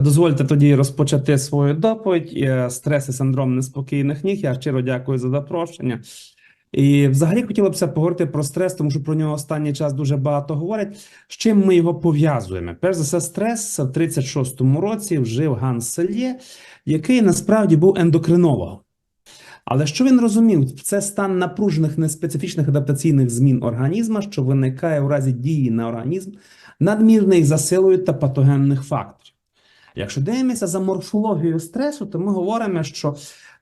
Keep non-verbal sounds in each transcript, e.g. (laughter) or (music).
Дозвольте тоді розпочати свою доповідь. Е, Стрес і синдром неспокійних ніг. Я щиро дякую за запрошення. І взагалі хотілося б поговорити про стрес, тому що про нього останній час дуже багато говорять. З чим ми його пов'язуємо? Перш за все, стрес в 36-му році вжив Ганс Сельє, який насправді був ендокринологом. Але що він розумів? Це стан напружених неспецифічних адаптаційних змін організму, що виникає у разі дії на організм надмірних засилою та патогенних факторів. Якщо дивимося за морфологією стресу, то ми говоримо, що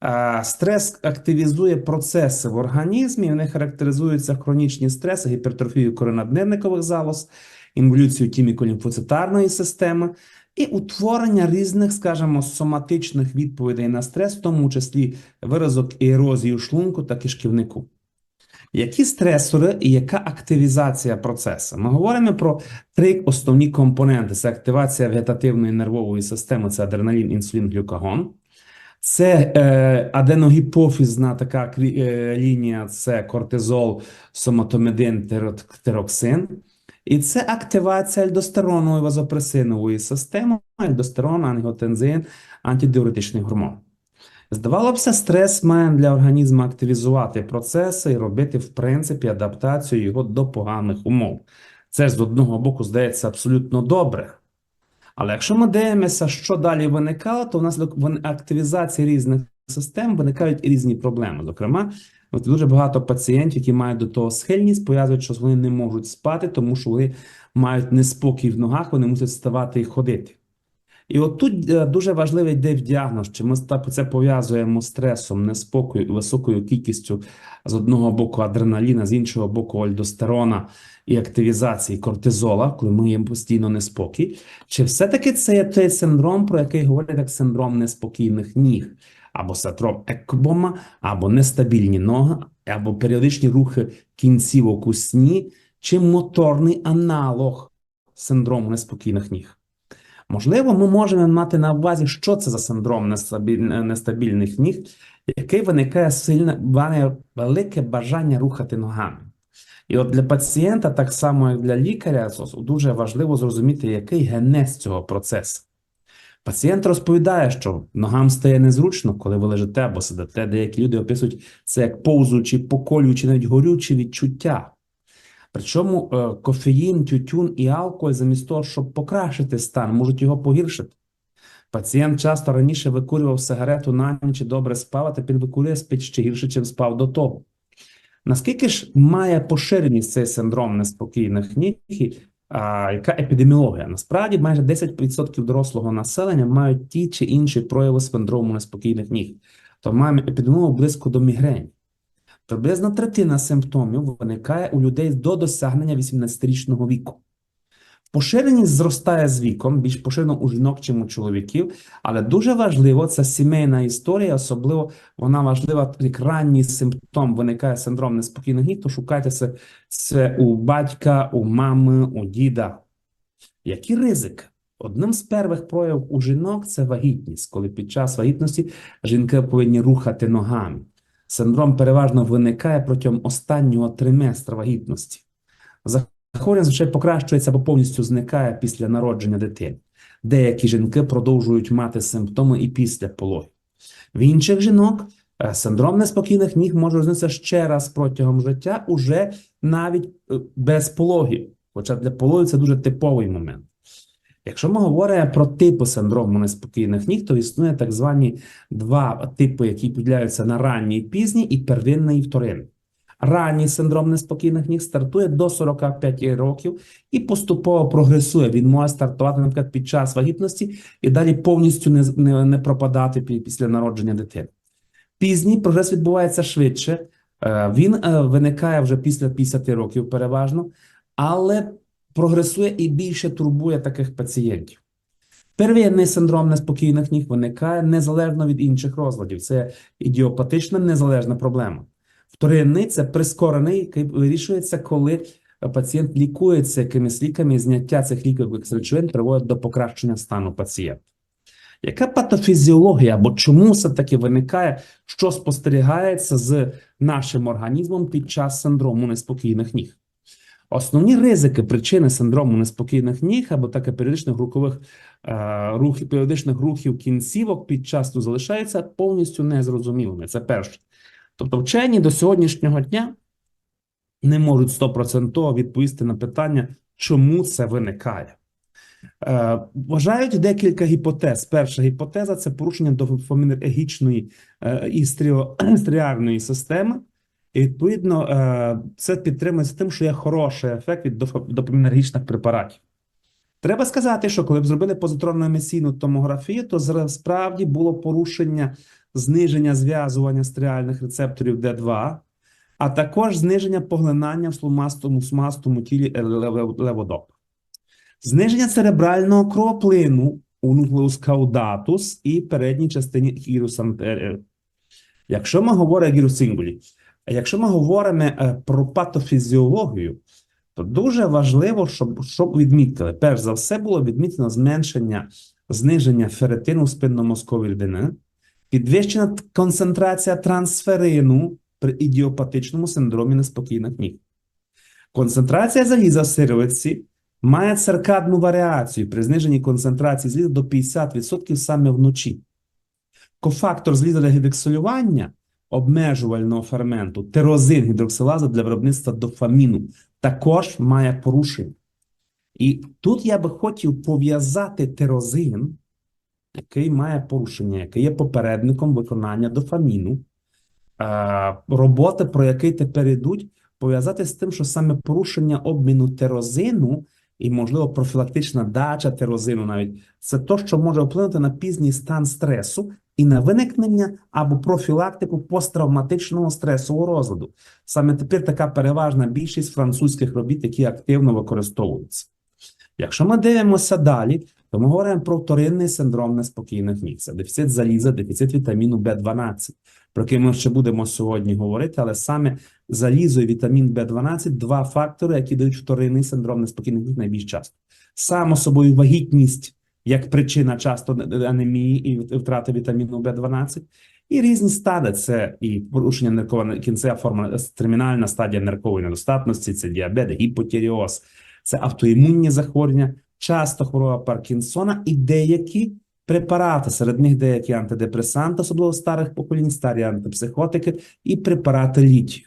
е, стрес активізує процеси в організмі, вони характеризуються хронічні стреси, гіпертрофією коронаднирникових залоз, інволюцією тіміко-лімфоцитарної системи і утворення різних, скажімо, соматичних відповідей на стрес, в тому числі виразок і шлунку та кишківнику. Які стресори і яка активізація процесу? Ми говоримо про три основні компоненти: це активація вегетативної нервової системи, це адреналін, інсулін, глюкагон. Це е, аденогіпофізна така е, лінія, це кортизол, соматомедин, тироксин. І це активація альдостеронової вазопресинової системи, альдостерон, ангіотензин, антидиуретичний гормон. Здавалося б, стрес має для організму активізувати процеси і робити, в принципі, адаптацію його до поганих умов. Це ж з одного боку здається абсолютно добре. Але якщо ми дивимося, що далі виникало, то внаслідок вин- активізації різних систем виникають різні проблеми. Зокрема, от дуже багато пацієнтів, які мають до того схильність, пов'язують, що вони не можуть спати, тому що вони мають неспокій в ногах, вони мусять вставати і ходити. І от тут е, дуже важливий діагноз, чи ми це пов'язуємо з стресом, неспокою високою кількістю з одного боку адреналіна, з іншого боку альдостерона і активізації кортизола, коли ми є постійно неспокій. Чи все-таки це є той синдром, про який говорять як синдром неспокійних ніг, або синдром екбома, або нестабільні ноги, або періодичні рухи кінцівок у сні, чи моторний аналог синдрому неспокійних ніг? Можливо, ми можемо мати на увазі, що це за синдром нестабільних ніг, який виникає сильне велике бажання рухати ногами. І от для пацієнта, так само як для лікаря, дуже важливо зрозуміти, який генез цього процесу. Пацієнт розповідає, що ногам стає незручно, коли ви лежите або сидите. Деякі люди описують це як повзучі, поколюючі, навіть горючі відчуття. Причому е, кофеїн, тютюн і алкоголь, замість того, щоб покращити стан, можуть його погіршити. Пацієнт часто раніше викурював сигарету на ніч і добре спав, а тепер викурює спить ще гірше, чим спав до того. Наскільки ж має поширеність цей синдром неспокійних ніг, а, яка епідеміологія? Насправді майже 10% дорослого населення мають ті чи інші прояви синдрому неспокійних ніг. То маємо епідеміологію близько до мігрені. Приблизно третина симптомів виникає у людей до досягнення 18-річного віку. Поширеність зростає з віком, більш поширено у жінок, чим у чоловіків, але дуже важливо це сімейна історія, особливо вона важлива, як ранній симптом виникає синдром неспокійних ніг, то шукайте це, це у батька, у мами, у діда. Які ризики? Одним з перших проявів у жінок це вагітність, коли під час вагітності жінки повинні рухати ногами. Синдром переважно виникає протягом останнього триместра вагітності. Захворювання звичайно покращується або повністю зникає після народження дитини. Деякі жінки продовжують мати симптоми і після пологів. В інших жінок е, синдром неспокійних ніг може рознитися ще раз протягом життя, уже навіть е, без пологів. Хоча для пологів це дуже типовий момент. Якщо ми говоримо про типи синдрому неспокійних ніг, то існує так звані два типи, які поділяються на ранній пізній, і первинний і вторинний. Ранній синдром неспокійних ніг стартує до 45 років і поступово прогресує. Він може стартувати, наприклад, під час вагітності і далі повністю не, не, не пропадати пі- після народження дитини. Пізній прогрес відбувається швидше. Е, Він е, виникає вже після 50 років переважно, але прогресує і більше турбує таких пацієнтів. Первинний синдром неспокійних ніг виникає незалежно від інших розладів. Це ідіопатична незалежна проблема. Вторинний це прискорений, який вирішується, коли пацієнт лікується якимись ліками, і зняття цих лікових речовин приводить до покращення стану пацієнта. Яка патофізіологія або чому все таки виникає, що спостерігається з нашим організмом під час синдрому неспокійних ніг? Основні ризики причини синдрому неспокійних ніг або таке періодичних рухових е, рухів, періодичних рухів кінцівок під час сну залишаються повністю незрозумілими. Це перше. Тобто, вчені до сьогоднішнього дня не можуть стопроцентово відповісти на питання, чому це виникає. Е, Вважають декілька гіпотез. Перша гіпотеза це порушення дофамінергічної е, і (clears throat) стріарної системи. І відповідно е, це підтримується тим, що є хороший ефект від допамінергічних препаратів. Треба сказати, що коли б зробили позитронну емісійну томографію, то справді було порушення зниження зв'язування стріальних рецепторів Д2, а також зниження поглинання в сломастому смастому тілі е, леводоп. Зниження церебрального кровоплину у нуклеус каудатус і передній частині гірусантері. Якщо ми говоримо гірус сингулі, якщо ми говоримо е, про патофізіологію, то дуже важливо, щоб, щоб відмітили. Перш за все було відмітено зменшення зниження феретину в спинномозковій рідини, підвищена концентрація трансферину при ідіопатичному синдромі неспокійних ніг. Концентрація заліза в сировиці має циркадну варіацію при зниженні концентрації заліза до 50% саме вночі. Кофактор заліза для гідроксилювання обмежувального ферменту тирозин гідроксилаза для виробництва дофаміну також має порушення. І тут я би хотів пов'язати тирозин, який має порушення, який є попередником виконання дофаміну, е, роботи, про який тепер йдуть, пов'язати з тим, що саме порушення обміну тирозину і, можливо, профілактична дача тирозину навіть це то, що може вплинути на пізній стан стресу і на виникнення або профілактику посттравматичного стресового розладу. Саме тепер така переважна більшість французьких робіт, які активно використовуються. Якщо ми дивимося далі, то ми говоримо про вторинний синдром неспокійних. Це дефіцит заліза, дефіцит вітаміну В12, про який ми ще будемо сьогодні говорити, але саме залізо і вітамін В12 – два фактори, які дають вторинний синдром неспокійних ніг найбільш часто. Само собою вагітність як причина часто анемії і втрати вітаміну В12, і різні стади це і порушення ниркової кінцева форма, термінальна стадія ниркової недостатності, це діабет, гіпотіріоз, це автоімунні захворювання, часто хвороба Паркінсона і деякі препарати, серед них деякі антидепресанти, особливо старих поколінь, старі антипсихотики і препарати літію.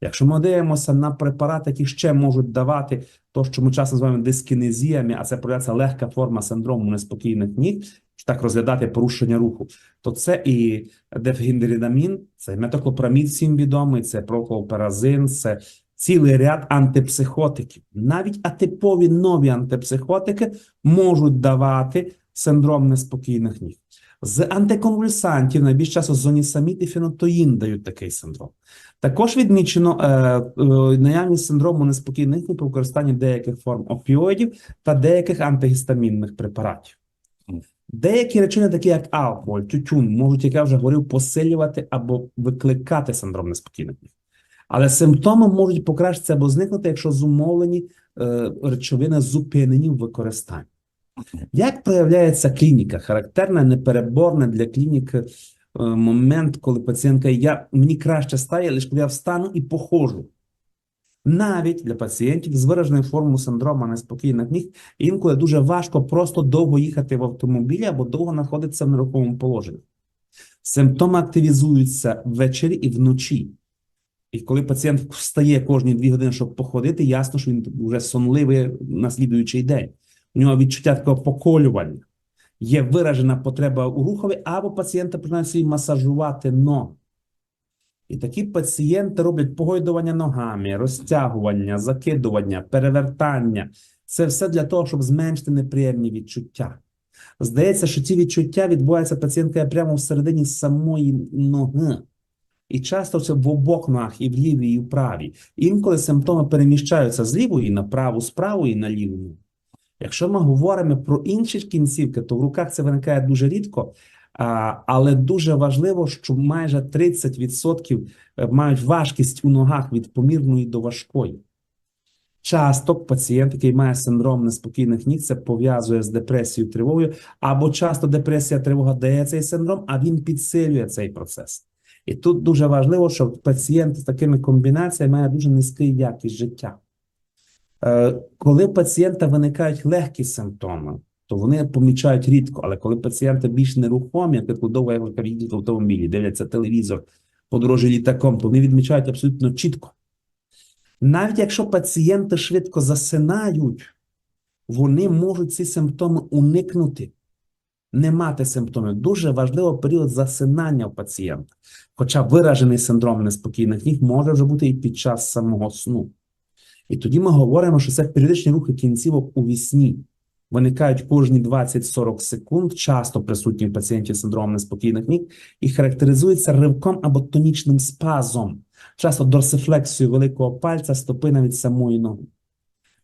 Якщо ми дивимося на препарати, які ще можуть давати то, що ми часто називаємо дискінезіями, а це проявляється легка форма синдрому неспокійних ніг, так розглядати порушення руху, то це і дефгіндеридамін, це метоклопрамід всім відомий, це проклоперазин, це цілий ряд антипсихотиків. Навіть атипові нові антипсихотики можуть давати синдром неспокійних ніг. З антиконвульсантів найбільш часто зонісамід і фенотоїн дають такий синдром. Також відмічено е, е, наявність синдрому неспокійних при використанні деяких форм опіоїдів та деяких антигістамінних препаратів. Деякі речовини, такі як алкоголь, тютюн, можуть, як я вже говорив, посилювати або викликати синдром неспокійних ніг. Але симптоми можуть покращитися або зникнути, якщо зумовлені е, речовини зупинені в використанні. Як проявляється клініка? Характерна, непереборна для клініки е, момент, коли пацієнтка я мені краще стає, лише коли я встану і походжу. Навіть для пацієнтів з вираженою формою синдрому неспокійних ніг інколи дуже важко просто довго їхати в автомобілі або довго знаходитися в нерухомому положенні. Симптоми активізуються ввечері і вночі. І коли пацієнт встає кожні дві години, щоб походити, ясно, що він вже сонливий на слідуючий день. У нього відчуття такого поколювання. Є виражена потреба у рухові, або пацієнти починають собі масажувати ноги. І такі пацієнти роблять погойдування ногами, розтягування, закидування, перевертання. Це все для того, щоб зменшити неприємні відчуття. Здається, що ці відчуття відбуваються пацієнтка прямо всередині самої ноги. І часто це в обох ногах, і в лівій, і в правій. Інколи симптоми переміщаються з лівої на праву, з правої на ліву. Якщо ми говоримо про інші кінцівки, то в руках це виникає дуже рідко, але дуже важливо, що майже 30% мають важкість у ногах від помірної до важкої. Часто пацієнт, який має синдром неспокійних ніг, це пов'язує з депресією, тривогою, або часто депресія, тривога дає цей синдром, а він підсилює цей процес. І тут дуже важливо, що пацієнт з такими комбінаціями має дуже низький якість життя. Е, Коли у пацієнта виникають легкі симптоми, то вони помічають рідко. Але коли пацієнти більш нерухомі, як довго їздять в автомобілі, дивляться телевізор, подорожі літаком, то вони відмічають абсолютно чітко. Навіть якщо пацієнти швидко засинають, вони можуть ці симптоми уникнути, не мати симптомів. Дуже важливо період засинання у пацієнта. Хоча виражений синдром неспокійних ніг може вже бути і під час самого сну. І тоді ми говоримо, що це періодичні рухи кінцівок у вісні. Виникають кожні 20-40 секунд, часто присутні пацієнтів синдром неспокійних ніг, і характеризуються ривком або тонічним спазом, часто дорсифлексією великого пальця стопи навіть самої ноги.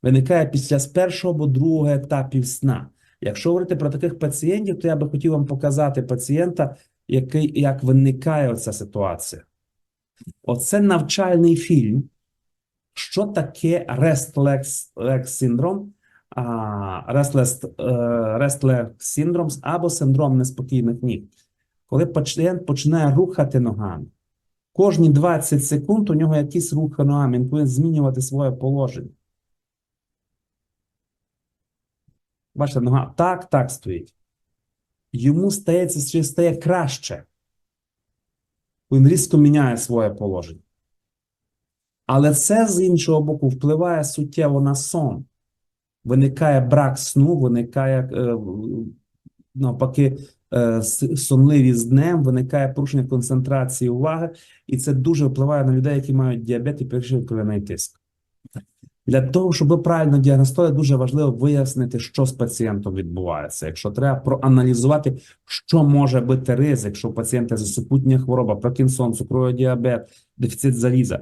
Виникає після з першого або другого етапів сна. Якщо говорити про таких пацієнтів, то я би хотів вам показати пацієнта, який, як виникає оця ситуація. Оце навчальний фільм. Що таке Restless Leg Syndrome, а, Restless, е, або синдром неспокійних ніг? Коли пацієнт починає рухати ногами, кожні 20 секунд у нього якийсь рух ногами, він повинен змінювати своє положення. Бачите, нога так, так стоїть. Йому стається, що стає краще. Він різко міняє своє положення. Але це з іншого боку впливає суттєво на сон. Виникає брак сну, виникає е, навпаки е, сонливість днем, виникає порушення концентрації уваги, і це дуже впливає на людей, які мають діабет і перший кров'яний тиск. Для того, щоб правильно діагностувати, дуже важливо вияснити, що з пацієнтом відбувається. Якщо треба проаналізувати, що може бути ризик, що у пацієнта засупутня хвороба, Паркінсон, цукровий діабет, дефіцит заліза,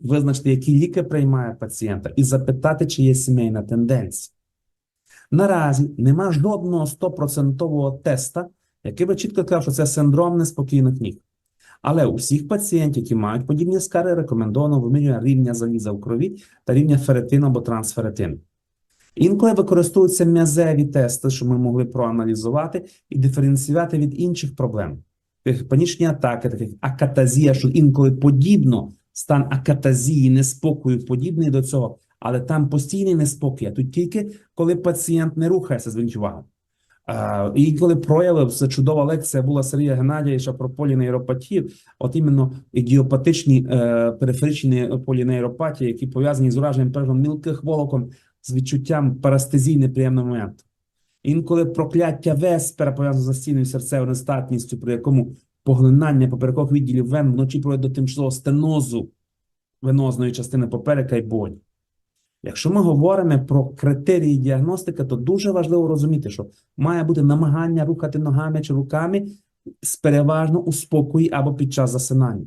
визначити, які ліки приймає пацієнта, і запитати, чи є сімейна тенденція. Наразі нема жодного 100% теста, який би чітко сказав, що це синдром неспокійних ніг. Але у всіх пацієнтів, які мають подібні скари, рекомендовано вимірювання рівня заліза в крові та рівня феретину або трансферетину. Інколи використовуються м'язеві тести, щоб ми могли проаналізувати і диференціювати від інших проблем, таких панічні атаки, таких акатазія, що інколи подібно стан акатазії, неспокою подібний до цього, але там постійний неспокій. А тут тільки коли пацієнт не рухається, зверніть увагу. Uh, і коли проявив це чудова лекція була Сергія Геннадійовича про полінейропатію, от іменно ідіопатичні е, периферичні полінейропатії, які пов'язані з ураженням першим мілких волокон з відчуттям парастезії неприємного моменту. Інколи прокляття веспера пов'язано з застійною серцевою нестатністю, при якому поглинання поперекових відділів вен вночі проводить до тимчасового стенозу венозної частини поперека і болі. Якщо ми говоримо про критерії діагностики, то дуже важливо розуміти, що має бути намагання рухати ногами чи руками переважно у спокої або під час засинання.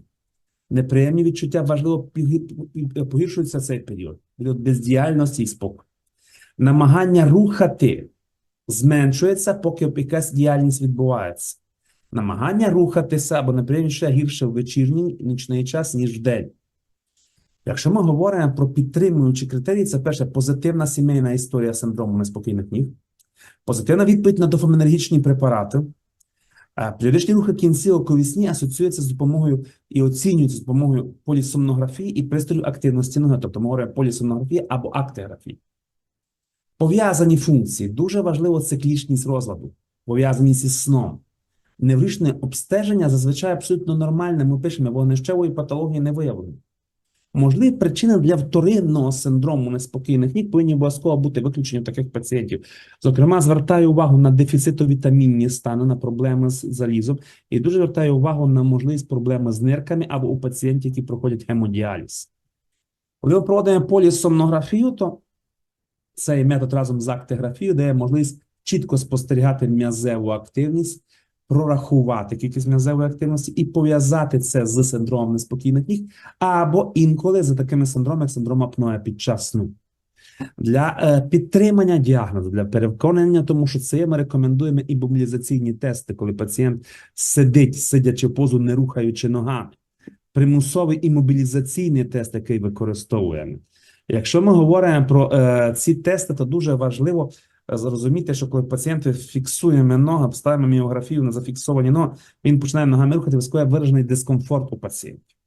Неприємні відчуття важливо погіршуються цей період, період бездіяльності і спокою. Намагання рухати зменшується, поки якась діяльність відбувається. Намагання рухатися або неприємніше гірше в вечірній нічний час, ніж в день. Якщо ми говоримо про підтримуючі критерії, це перше позитивна сімейна історія синдрому неспокійних ніг, позитивна відповідь на дофамінергічні препарати, періодичні рухи кінцівок у вісні асоціюються з допомогою і оцінюються з допомогою полісомнографії і пристрою активності ноги, тобто ми говоримо полісомнографії або актиграфії. Пов'язані функції дуже важливо циклічність розладу, пов'язаність із сном. Неврічне обстеження зазвичай абсолютно нормальне. Ми пишемо, вогнищевої патології не виявлено. Можливі причини для вторинного синдрому неспокійних ніг повинні обов'язково бути виключені таких пацієнтів. Зокрема, звертаю увагу на дефіцитовітамінні стани, на проблеми з залізом, і дуже звертаю увагу на можливість проблеми з нирками або у пацієнтів, які проходять гемодіаліз. Коли ми проводимо полісомнографію, то цей метод разом з актиграфією дає можливість чітко спостерігати м'язеву активність прорахувати кількість м'язевої активності і пов'язати це з синдромом неспокійних ніг, або інколи за такими синдромами, як синдром апноя під час сну. Для е, підтримання діагнозу, для переконання, тому що це ми рекомендуємо і мобілізаційні тести, коли пацієнт сидить, сидячи позу, не рухаючи ногами. Примусовий імобілізаційний тест, який використовуємо. Якщо ми говоримо про е, ці тести, то дуже важливо зрозуміти, що коли пацієнт фіксуємо ноги, ставимо міографію на зафіксовані ноги, він починає ногами рухати, вискує виражений дискомфорт у пацієнтів.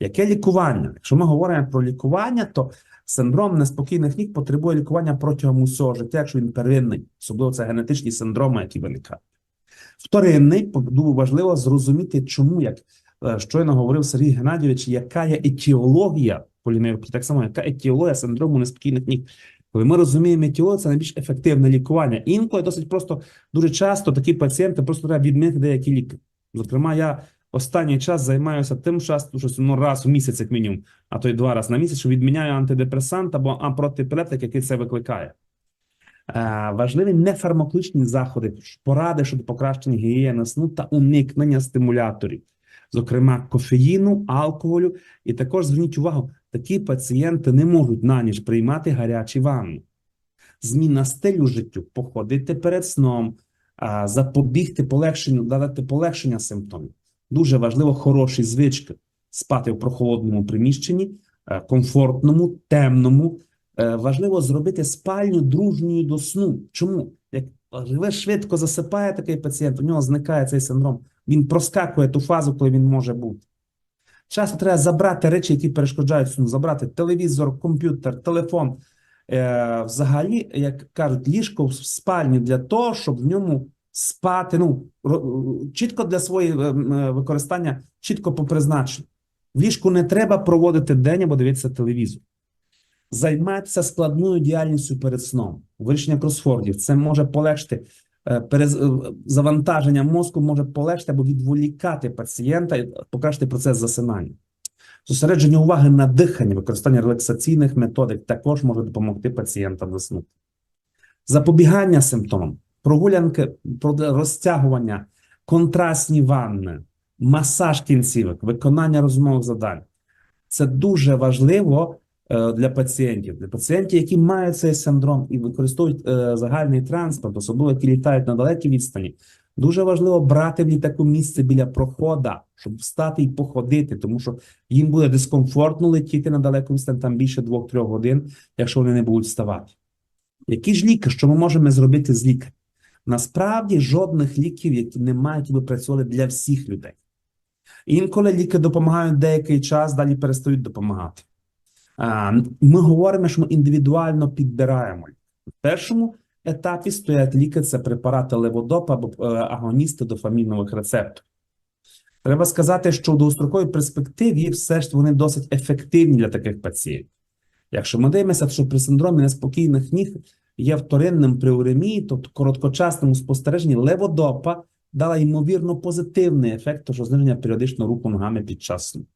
Яке лікування? Якщо ми говоримо про лікування, то синдром неспокійних ніг потребує лікування протягом усього життя, якщо він первинний, особливо це генетичні синдроми, які виникають. Вторинний, дуже важливо зрозуміти, чому, як е, щойно говорив Сергій Геннадійович, яка є етіологія поліневропатії, так само, яка етіологія синдрому неспокійних ніг. Коли ми розуміємо етіологію, це найбільш ефективне лікування. Інколи досить просто дуже часто такі пацієнти просто треба відмінити деякі ліки. Зокрема, я останній час займаюся тим часто, що ну, раз у місяць, як мінімум, а то й два рази на місяць, що відміняю антидепресант або антиепілептик, який це викликає. Е, важливі нефармакологічні заходи, поради щодо покращення гігієни сну та уникнення стимуляторів, зокрема кофеїну, алкоголю. І також зверніть увагу, такі пацієнти не можуть на ніч приймати гарячі ванни. Зміна стилю життю, походити перед сном, запобігти полегшенню, додати полегшення симптомів. Дуже важливо хороші звички спати в прохолодному приміщенні, е, комфортному, темному. Е, Важливо зробити спальню дружньою до сну. Чому? Як ви швидко засипає такий пацієнт, у нього зникає цей синдром. Він проскакує ту фазу, коли він може бути. Часто треба забрати речі, які перешкоджають сну, забрати телевізор, комп'ютер, телефон. Е, взагалі, як кажуть, ліжко в спальні для того, щоб в ньому спати, ну, чітко для своєї е, е, використання, чітко по призначенню. В ліжку не треба проводити день або дивитися телевізор. Займатися складною діяльністю перед сном, вирішення кросфордів. Це може полегшити завантаження мозку, може полегшити або відволікати пацієнта і покращити процес засинання. Зосередження уваги на диханні, використання релаксаційних методик також може допомогти пацієнтам заснути. Запобігання симптомам, прогулянки, розтягування, контрастні ванни, масаж кінцівок, виконання розумових завдань. Це дуже важливо е, для пацієнтів. Для пацієнтів, які мають цей синдром і використовують е, загальний транспорт, особливо які літають на далекі відстані. Дуже важливо брати в літаку місце біля прохода, щоб встати і походити, тому що їм буде дискомфортно летіти на далеку відстань, там більше 2-3 годин, якщо вони не будуть вставати. Які ж ліки, що ми можемо зробити з лікарем? Насправді жодних ліків, які не мають, які би працювали для всіх людей. Інколи ліки допомагають деякий час, далі перестають допомагати. Ми говоримо, що ми індивідуально підбираємо. В першому етапі стоять ліки, це препарати леводопа або е, агоністи дофамінових рецепторів. Треба сказати, що в довгостроковій перспективі все ж вони досить ефективні для таких пацієнтів. Якщо ми дивимося, що при синдромі неспокійних ніг є вторинним при уремії, тобто короткочасному спостереженні леводопа дала ймовірно позитивний ефект, тож зниження періодичного руху ногами під час сну.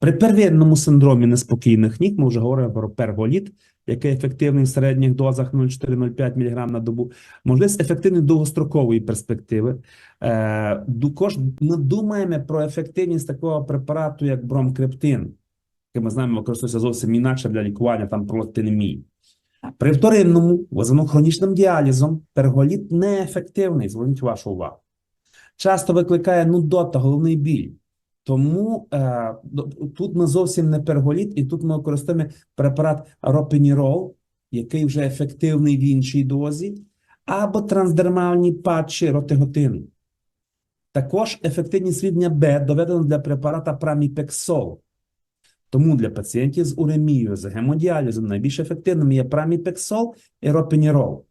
При первинному синдромі неспокійних ніг ми вже говоримо про перголіт, який ефективний в середніх дозах 0,4-0,5 мг на добу, можливість ефективної довгострокової перспективи. Е, також ми думаємо про ефективність такого препарату, як бромкрептин, який ми знаємо, використовується зовсім інакше для лікування там пролактинемії. При вторинному, визваному хронічним діалізом, перголіт неефективний, зверніть вашу увагу. Часто викликає нудота, головний біль. Тому е, тут ми зовсім не перголіт, і тут ми використовуємо препарат ропенірол, який вже ефективний в іншій дозі, або трансдермальні патчі ротиготину. Також ефективність рівня Б доведено для препарата праміпексол. Тому для пацієнтів з уремією, з гемодіалізом найбільш ефективним є праміпексол і ропенірол.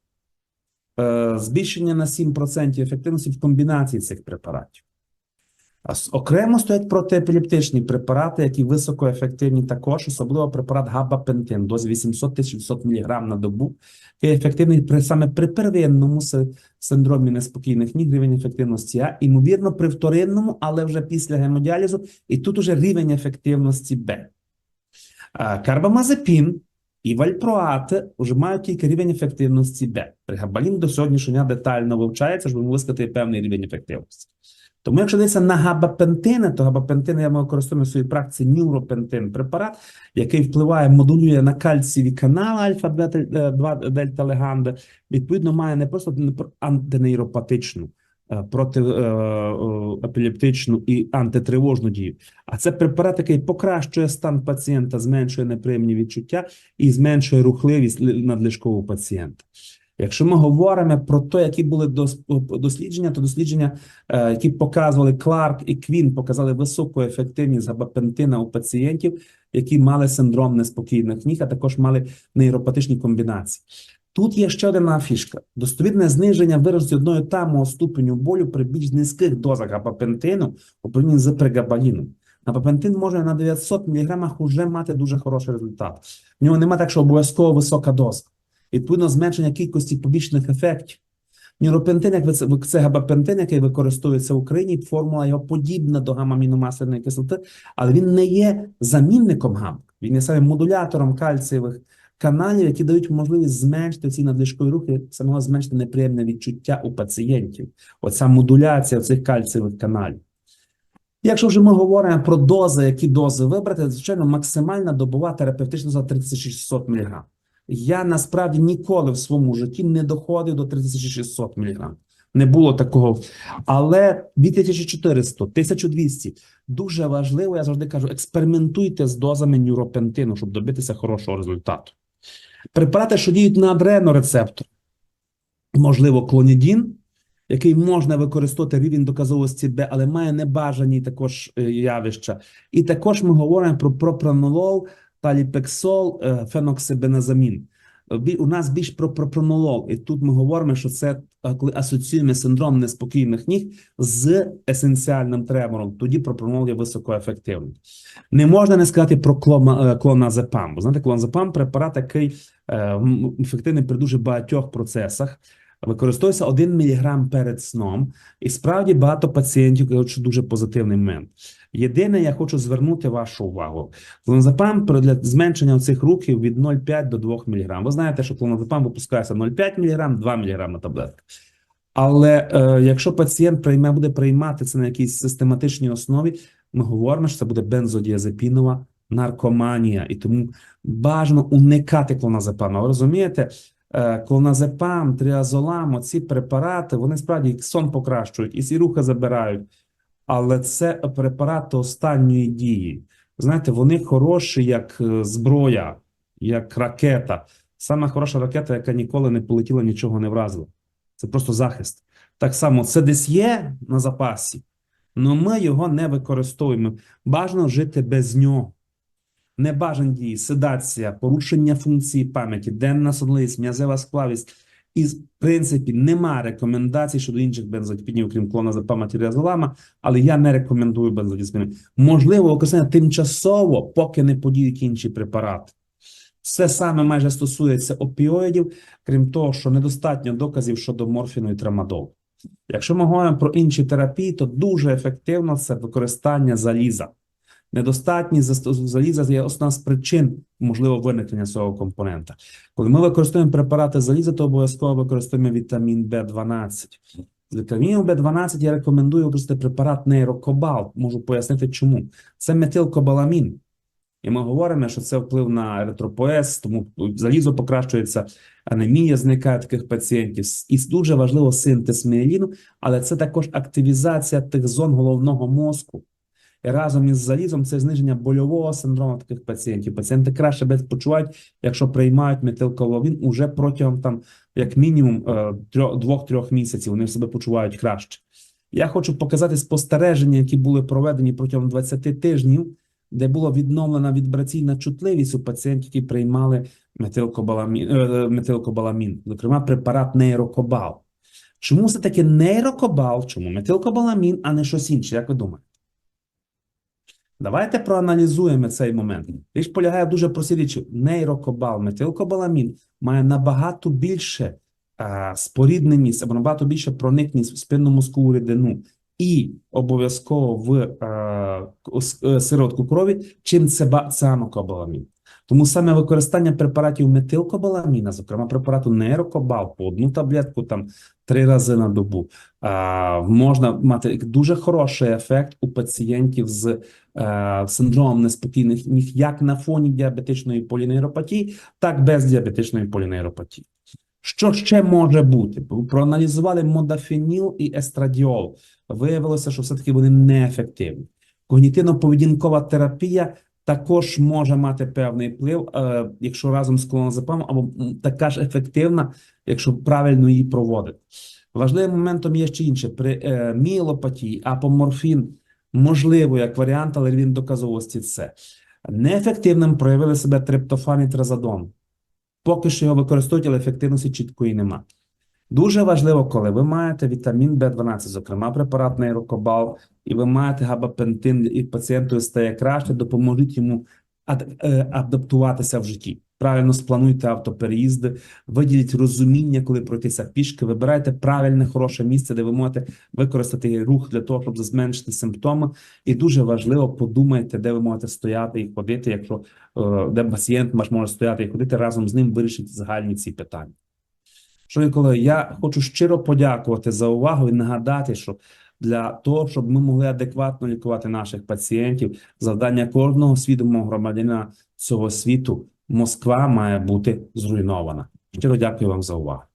Е, Збільшення на 7% ефективності в комбінації цих препаратів. Окремо стоять протиепілептичні препарати, які високоефективні також, особливо препарат габапентин, дозі 800 900 мг на добу, який ефективний при, саме при первинному синдромі неспокійних ніг, рівень ефективності А, ймовірно, при вторинному, але вже після гемодіалізу, і тут уже рівень ефективності Б. Карбамазепін і вальпроат вже мають тільки рівень ефективності Б. Пригабалін до сьогоднішнього дня детально вивчається, щоб висказати певний рівень ефективності. Тому, якщо дивитися на габапентини, то габапентини я ми використовуємо в своїй практиці нюропентин препарат, який впливає, модулює на кальцієві канали альфа-2 дельта леганди. Відповідно, має не просто антинейропатичну, е, протиепілептичну і антитривожну дію, а це препарат, який покращує стан пацієнта, зменшує неприємні відчуття і зменшує рухливість надлишкового пацієнта. Якщо ми говоримо про те, які були дослідження, то дослідження, е, які показували Кларк і Квін, показали високу ефективність габапентина у пацієнтів, які мали синдром неспокійних ніг, а також мали нейропатичні комбінації. Тут є ще одна фішка: достовірне зниження виразу одного тамого ступеню болю при більш низьких дозах габапентину у порівнянні з прегабаліном. Габапентин може на 900 мг уже мати дуже хороший результат. В нього немає так, що обов'язково висока доза. Відповідно, зменшення кількості побічних ефектів. Нюропентин, як це, це габапентин, який використовується в Україні, формула його подібна до гамма-аміномасляної кислоти, але він не є замінником гамма. Він є саме модулятором кальцієвих каналів, які дають можливість зменшити ці надлишкові рухи, самого зменшити неприємне відчуття у пацієнтів. Оця модуляція цих кальцієвих каналів. Якщо вже ми говоримо про дози, які дози вибрати, звичайно, максимальна добова терапевтична за 3600 мг. Я насправді ніколи в своєму житті не доходив до 3600 мг. Не було такого. Але 2400, 1200 дуже важливо, я завжди кажу, експериментуйте з дозами нюропентину, щоб добитися хорошого результату. Препарати, що діють на адренорецептор, можливо, клонідін, який можна використовувати рівень доказовості Б, але має небажані також е, явища. І також ми говоримо про пропранолол, таліпексол, е, феноксибеназамін. У нас більш про пропранолол, і тут ми говоримо, що це е, коли асоціюємо синдром неспокійних ніг з есенціальним тремором, тоді пропранолол є високоефективним. Не можна не сказати про е, клоназепам. Бо знаєте, клоназепам – препарат, який е, ефективний при дуже багатьох процесах. Використовується 1 мг перед сном, і справді багато пацієнтів кажуть, що дуже позитивний момент. Єдине, я хочу звернути вашу увагу. Клоназепам для зменшення цих рухів від 0,5 до 2 мг. Ви знаєте, що клоназепам випускається 0,5 мг, 2 мг на. Але е, якщо пацієнт прийме, буде приймати це на якійсь систематичній основі, ми говоримо, що це буде бензодіазепінова наркоманія, і тому бажано уникати клоназепаму. Ви розумієте? Е, Клоназепам, тріазолам, оці препарати, вони справді сон покращують і ці рухи забирають. Але це препарати останньої дії. Знаєте, вони хороші як е, зброя, як ракета. Саме хороша ракета, яка ніколи не полетіла, нічого не вразила. Це просто захист. Так само, це десь є на запасі, але ми його не використовуємо. Бажано жити без нього. Небажані дії, седація, порушення функції пам'яті, денна сонливість, м'язева склавість. І, в принципі, нема рекомендацій щодо інших бензодіазепінів, окрім клоназепама тіріазолама, але я не рекомендую бензодіазепіни. Можливо, використання тимчасово, поки не подіють інші препарати. Все саме майже стосується опіоїдів, крім того, що недостатньо доказів щодо морфіну і трамадолу. Якщо ми говоримо про інші терапії, то дуже ефективно це використання заліза. Недостатність заліза є одна з причин можливого виникнення цього компонента. Коли ми використовуємо препарати заліза, то обов'язково використовуємо вітамін В12. З вітаміном В12 я рекомендую використати препарат нейрокобалт. Можу пояснити чому. Це метилкобаламін. І ми говоримо, що це вплив на еритропоез, тому залізо покращується, анемія зникає таких пацієнтів. І дуже важливо синтез міеліну, але це також активізація тих зон головного мозку. Разом із залізом це зниження больового синдрому таких пацієнтів. Пацієнти краще себе почувають, якщо приймають метилколовін уже протягом там, як мінімум, е, трьох- двох-трьох місяців. Вони себе почувають краще. Я хочу показати спостереження, які були проведені протягом 20 тижнів, де була відновлена вібраційна чутливість у пацієнтів, які приймали метилкобаламін, е, метилкобаламін, зокрема препарат нейрокобал. Чому все таки нейрокобал? Чому метилкобаламін, а не щось інше? Як ви думаєте? Давайте проаналізуємо цей момент. Річ полягає в дуже простій річі. Нейрокобал, метилкобаламін має набагато більше а, спорідненість або набагато більше проникність в спинну мозкову рідину і обов'язково в а, е, крові, чим це цианокобаламін. Тому саме використання препаратів метилкобаламіна, зокрема препарату нейрокобал по одну таблетку там три рази на добу, а, можна мати дуже хороший ефект у пацієнтів з е, синдромом неспокійних ніг як на фоні діабетичної полінейропатії, так без діабетичної полінейропатії. Що ще може бути? Проаналізували модафеніл і естрадіол. Виявилося, що все-таки вони неефективні. Когнітивно-поведінкова терапія також може мати певний вплив, е, якщо разом з клоназепамом, або така ж ефективна, якщо правильно її проводити. Важливим моментом є ще інше. При е, міелопатії апоморфін можливо як варіант, але він доказовості це. Неефективним проявили себе триптофан і тразодон. Поки що його використовують, але ефективності чіткої нема. Дуже важливо, коли ви маєте вітамін В12, зокрема препарат нейрокобал, і ви маєте габапентин, і пацієнту стає краще, допоможіть йому е, адаптуватися в житті. Правильно сплануйте автопереїзди, виділіть розуміння, коли пройтися пішки, вибирайте правильне, хороше місце, де ви можете використати рух для того, щоб зменшити симптоми. І дуже важливо, подумайте, де ви можете стояти і ходити, якщо е, де пацієнт може стояти і ходити разом з ним, вирішити загальні ці питання. Шановні колеги, я хочу щиро подякувати за увагу і нагадати, що для того, щоб ми могли адекватно лікувати наших пацієнтів, завдання кожного свідомого громадянина цього світу Москва має бути зруйнована. Щиро дякую вам за увагу.